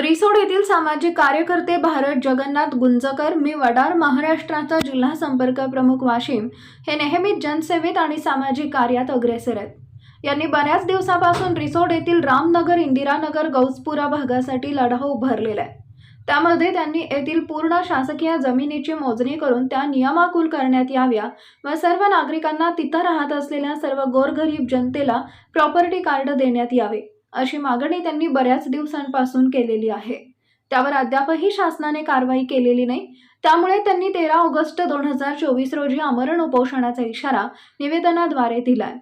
रिसोड येथील सामाजिक कार्यकर्ते भारत जगन्नाथ गुंजकर मी वडार महाराष्ट्राचा जिल्हा संपर्क प्रमुख वाशिम हे नेहमीच जनसेवेत आणि सामाजिक कार्यात अग्रेसर आहेत. यांनी बऱ्याच दिवसापासून रिसोड येथील रामनगर इंदिरानगर गौसपुरा भागासाठी लढा उभारलेला आहे. त्यामध्ये त्यांनी येथील पूर्ण शासकीय जमिनीची मोजणी करून त्या नियमाकुल करण्यात याव्या व सर्व नागरिकांना तिथं राहत असलेल्या सर्व गोरगरीब जनतेला प्रॉपर्टी कार्ड देण्यात यावे. अशी मागणी त्यांनी बऱ्याच दिवसांपासून केलेली आहे. त्यावर अद्यापही शासनाने कारवाई केलेली नाही. त्यामुळे त्यांनी तेरा ऑगस्ट दोन हजार चोवीस रोजी आमरण उपोषणाचा इशारा निवेदनाद्वारे दिलाय.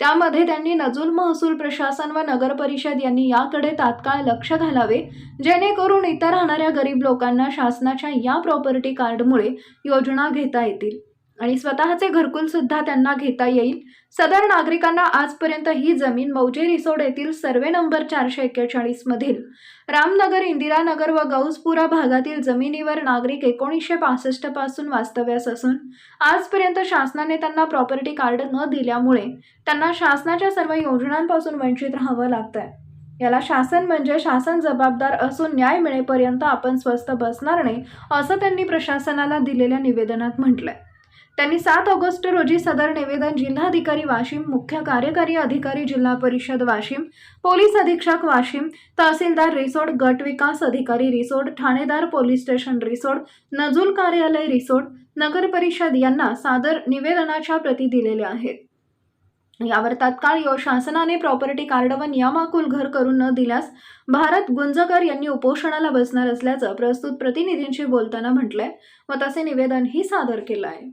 त्यामध्ये त्यांनी नजूल महसूल प्रशासन व नगर परिषद यांनी याकडे तात्काळ लक्ष घालावे जेणेकरून इतर राहणाऱ्या गरीब लोकांना शासनाच्या या प्रॉपर्टी कार्डमुळे योजना घेता येतील. आणि स्वतःचे घरकुल सुद्धा त्यांना घेता येईल. सदर नागरिकांना आजपर्यंत ही जमीन मौजे रिसोड येथील सर्वे नंबर चारशे एक्केचाळीस मधील रामनगर इंदिरानगर व गौसपुरा भागातील जमिनीवर नागरिक एकोणीसशे पासष्टपासून वास्तव्यास असून आजपर्यंत शासनाने त्यांना प्रॉपर्टी कार्ड न दिल्यामुळे त्यांना शासनाच्या सर्व योजनांपासून वंचित राहावं लागतंय. याला शासन म्हणजे शासन जबाबदार असून न्याय मिळेपर्यंत आपण स्वस्थ बसणार नाही असं त्यांनी प्रशासनाला दिलेल्या निवेदनात म्हटलंय. त्यांनी सात ऑगस्ट रोजी सदर निवेदन जिल्हाधिकारी वाशिम मुख्य कार्यकारी अधिकारी जिल्हा परिषद वाशिम पोलीस अधीक्षक वाशिम तहसीलदार रिसोड गट विकास अधिकारी रिसोड ठाणेदार पोलीस स्टेशन रिसोड नजूल कार्यालय रिसोड नगर परिषद यांना सादर निवेदनाच्या प्रती दिलेल्या आहेत. यावर तात्काळ यो शासनाने प्रॉपर्टी कार्ड व नियमाकुल घर करून न दिल्यास भारत गुंजकर यांनी उपोषणाला बसणार असल्याचं प्रस्तुत प्रतिनिधींशी बोलताना म्हटलंय व तसे निवेदनही सादर केलं आहे.